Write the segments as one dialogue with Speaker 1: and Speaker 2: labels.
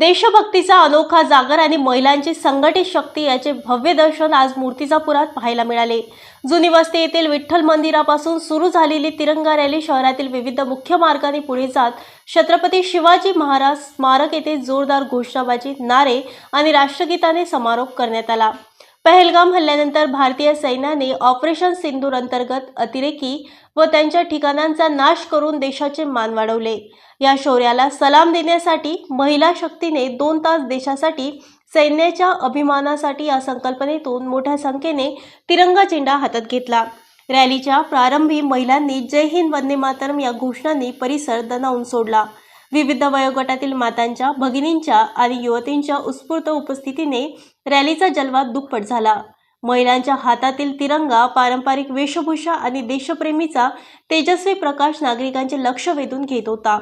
Speaker 1: देशभक्तीचा अनोखा जागर आणि महिलांची संघटित शक्ती याचे भव्य दर्शन आज मूर्तिजापुरात पाहायला मिळाले. जुनी वस्ती येथील विठ्ठल मंदिरापासून सुरू झालेली तिरंगा रॅली शहरातील विविध मुख्य मार्गाने पुढे जात छत्रपती शिवाजी महाराज स्मारक येथे जोरदार घोषणाबाजी नारे आणि राष्ट्रगीताने समारोप करण्यात आला. पहलगाम हल्ल्यानंतर भारतीय सैन्याने ऑपरेशन सिंदूर अंतर्गत अतिरेकी व त्यांच्या ठिकाणांचा नाश करून देशाचे मान वाढवले. या शौर्याला सलाम देण्यासाठी महिला शक्तीने दोन तास देशासाठी सैन्याच्या अभिमानासाठी या संकल्पनेतून मोठ्या संख्येने तिरंगा झेंडा हातात घेतला. रॅलीच्या प्रारंभी महिलांनी जय हिंद वंदे मातरम या घोषणांनी परिसर दणावून सोडला. विविध वयोगटातील मातांच्या भगिनींच्या आणि युवतींच्या उत्स्फूर्त उपस्थितीने रॅलीचा जलवा दुप्पट झाला. महिलांच्या हातातील तिरंगा पारंपरिक वेशभूषा आणि देशप्रेमीचा तेजस्वी प्रकाश नागरिकांचे लक्ष वेधून घेत होता.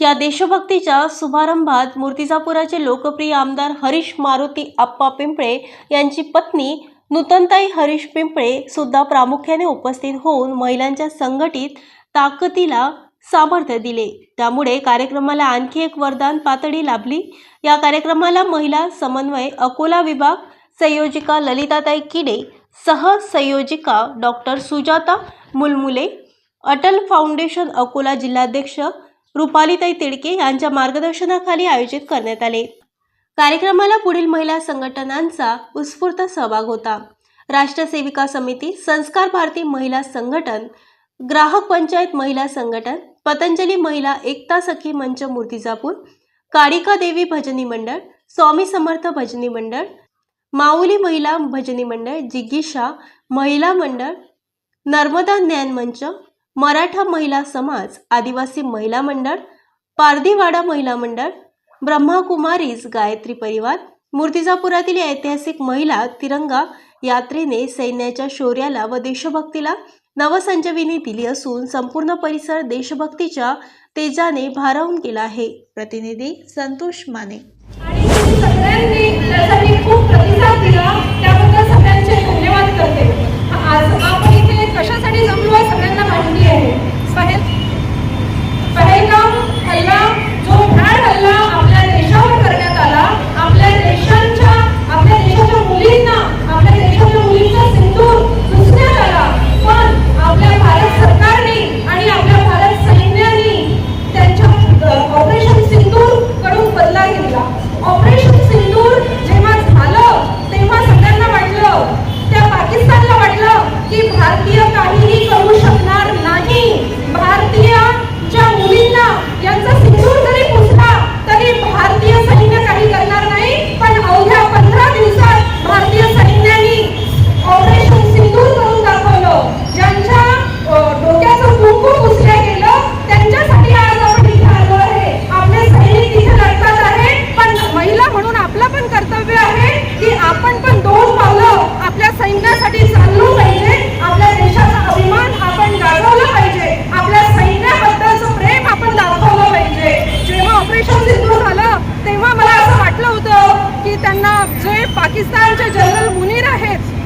Speaker 1: या देशभक्तीच्या शुभारंभात मूर्तिजापुराचे लोकप्रिय आमदार हरीश मारुती आप्पा पिंपळे यांची पत्नी नूतनताई हरीश पिंपळे सुद्धा प्रामुख्याने उपस्थित होऊन महिलांच्या संघटित ताकदीला सामर्थ्य दिले. त्यामुळे कार्यक्रमाला आणखी एक वरदान पातळी लाभली. या कार्यक्रमाला महिला समन्वय अकोला विभाग संयोजिका ललिताताई किडे सहसंयोजिका डॉक्टर सुजाता मुलमुले अटल फाउंडेशन अकोला जिल्हाध्यक्ष रुपालीताई तिडके यांच्या मार्गदर्शनाखाली आयोजित करण्यात आले. कार्यक्रमाला पुढील महिला संघटनांचा उत्स्फूर्त सहभाग होता. राष्ट्र सेविका समिती संस्कार भारती महिला संघटन ग्राहक पंचायत महिला संघटन पतंजली महिला एकता सखी मंच मूर्तिजापूर काळिका देवी भजनी मंडळ स्वामी समर्थ भजनी मंडळ माऊली महिला भजनी मंडळ जिग्गीशा महिला मंडळ नर्मदा ज्ञान मंच मराठा महिला समाज आदिवासी महिला मंडळ पारधीवाडा महिला मंडळ ब्रह्माकुमारीज गायत्री परिवार मूर्तिजापुरातील ऐतिहासिक महिला तिरंगा यात्रेने सैन्याच्या शौर्याला व देशभक्तीला नवसंजीवनी दिली असून संपूर्ण परिसर देशभक्तीच्या तेजाने भारावून गेला आहे. प्रतिनिधी संतोष माने.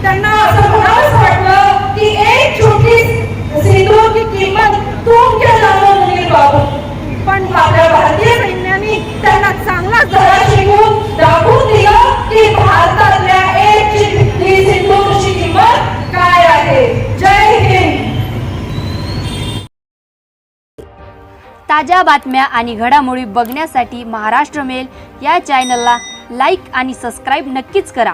Speaker 2: त्यांना असं म्हणावंच वाटलं की एक छोटी सिंदूर की किंमत तुम क्या जानो मुनीर बाबू पण आपल्या भारतीय सैन्याने त्यांना चांगला धडा शिकवून दाखवून दिलं की भारतातल्या एक चिठ्ठी सिंदूरची किंमत काय आहे. जय हिंद.
Speaker 3: ताज्या बातम्या आणि घडामोडी बघण्यासाठी महाराष्ट्र मेल या चॅनलला लाईक आणि सबस्क्राईब नक्कीच करा.